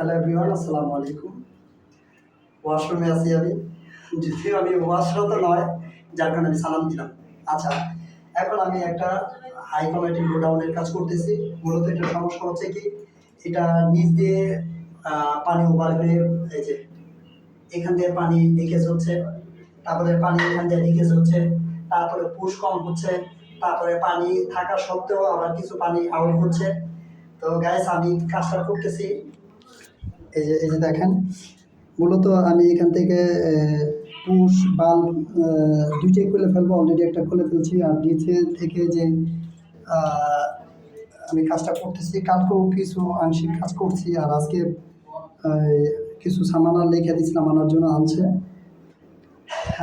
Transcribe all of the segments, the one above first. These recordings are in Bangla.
হ্যালো এভরিওয়ান আসসালামু আলাইকুম ওয়াশরুমে আছি আমি। যদিও আমি ওয়াশরুম তো নয়, যার কারণে আমি সালাম দিলাম। আচ্ছা এখন আমি একটা হাই কোয়ালিটি গোডাউনের কাজ করতেছি। মূলত এটা সমস্যা হচ্ছে কি, এটা নিচ দিয়ে পানি ওভার হয়ে, এই যে, এখান দিয়ে পানি লিকেজ হচ্ছে, তারপরে পানি এখান দিয়ে লিকেজ হচ্ছে, তারপরে পুশ কম হচ্ছে, তারপরে পানি থাকা সত্ত্বেও আবার কিছু পানি আউট হচ্ছে। তো গাইস আমি কাজটা করতেছি। এই যে এই যে দেখেন, মূলত আমি এখান থেকে পুশ, বাল্ব দুইটাই খুলে ফেলব অলরেডি একটা খুলে ফেলছি, আর নিচে থেকে যে আমি কাজটা করতেছি, কালকেও কিছু আংশিক কাজ করছি, আর আজকে কিছু সামানা লিখে দিয়েছিলাম আনার জন্য আনছে।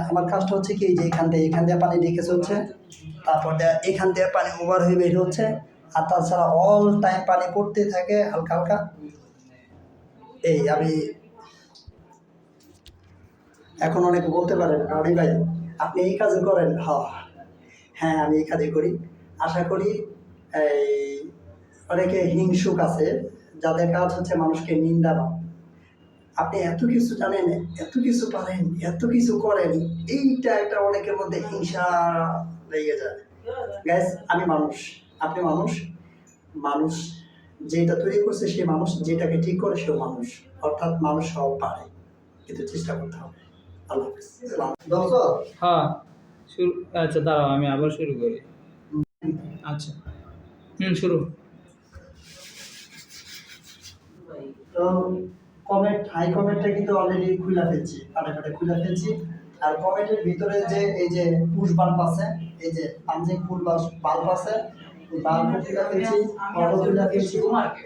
আমার কাজটা হচ্ছে কি যে এখান থেকে এখান দিয়ে পানি লিকেজ হচ্ছে, তারপর এখান দিয়ে পানি ওভার হয়ে বের হচ্ছে, আর তাছাড়া অল টাইম পানি পড়তে থাকে হালকা হালকা। এই, আমি এখন অনেকে বলতে পারেন রানি ভাই, আপনি এই কাজ করেন? হ্যাঁ হ্যাঁ আমি এই কাজই করি। আশা করি এই অনেকে হিংসুক আছে, যাদের কাজ হচ্ছে মানুষকে নিন্দা দাও আপনি এত কিছু জানেন, এত কিছু পারেন, এত কিছু করেন, এইটা একটা অনেকের মধ্যে হিংসা লেগে যায়। গ্যাস আমি মানুষ। আপনি মানুষ? মানুষ যেটা তৈরি করছে সে মানুষ যেটাকে ঠিক করে সেও মানুষ। অর্থাৎ মানুষ সব পারে। কিন্তু চেষ্টা করতে হবে। আল্লাহ হাফিজ। হ্যাঁ শুরু আচ্ছা দাঁড়াও আমি আবার শুরু করি। আচ্ছা। হুম শুরু। তো কমেন্ট হাই কমেন্টটা কিন্তু অলরেডি খুলে ফেলছি। খুলে ফেলছি। আর কমেন্টের ভিতরে যে এই যে পুশ বাল্ব আছে এই যে পাঞ্জিং ফুল বাল্ব আছে এই বাল্ব খুলে ফেলছি ফটো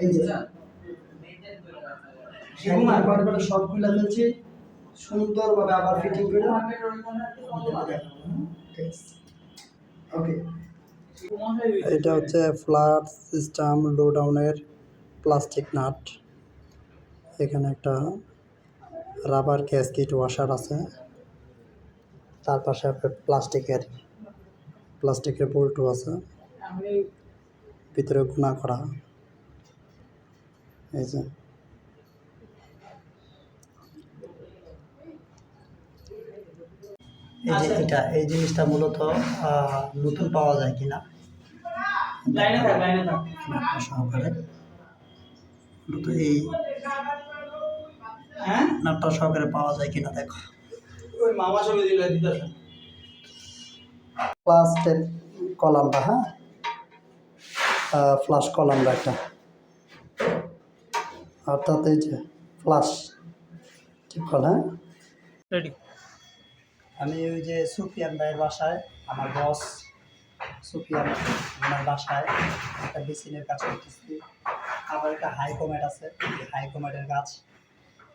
এই যে সেগুলো পাটে পাটে সব খুলে ফেলছি সুন্দরভাবে আবার ফিটিং করে। ওকে এটা হচ্ছে ফ্ল্যাট সিস্টেম লো ডাউনের প্লাস্টিক নাট। এখানে একটা রাবার ক্যাসকিট ওয়াশার আছে। তার পাশে প্লাস্টিকের প্লাস্টিকের বোল্টও আছে। ভিতরে গুণা করা। এই যে। এই যে এটা এই জিনিসটা মূলত নতুন পাওয়া যায় কিনা? সহকারে। মূলত এই হ্যাঁ? নাটটা সহকারে পাওয়া যায় কিনা দেখো। ক্লাস টেপ কলামটা হ্যাঁ? ফ্লাশ কলামটা একটা। অর্থাৎ এই যে ফ্লাশ ঠিক কল হ্যাঁ? রেডি আমি ওই যে সুফিয়ান ভাইয়ের বাসায় আমার বস সুফিয়ান আমার বাসায় একটা বেসিনের কাজ করতেছি। আবার একটা হাই কমেট আছে হাই কমেটের গাছ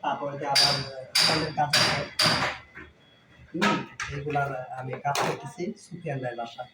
তারপরে যে আবার ফলের গাছ আছে। হুম এইগুলার আমি কাজ করতেছি সুফিয়ান ভাইয়ের বাসায়.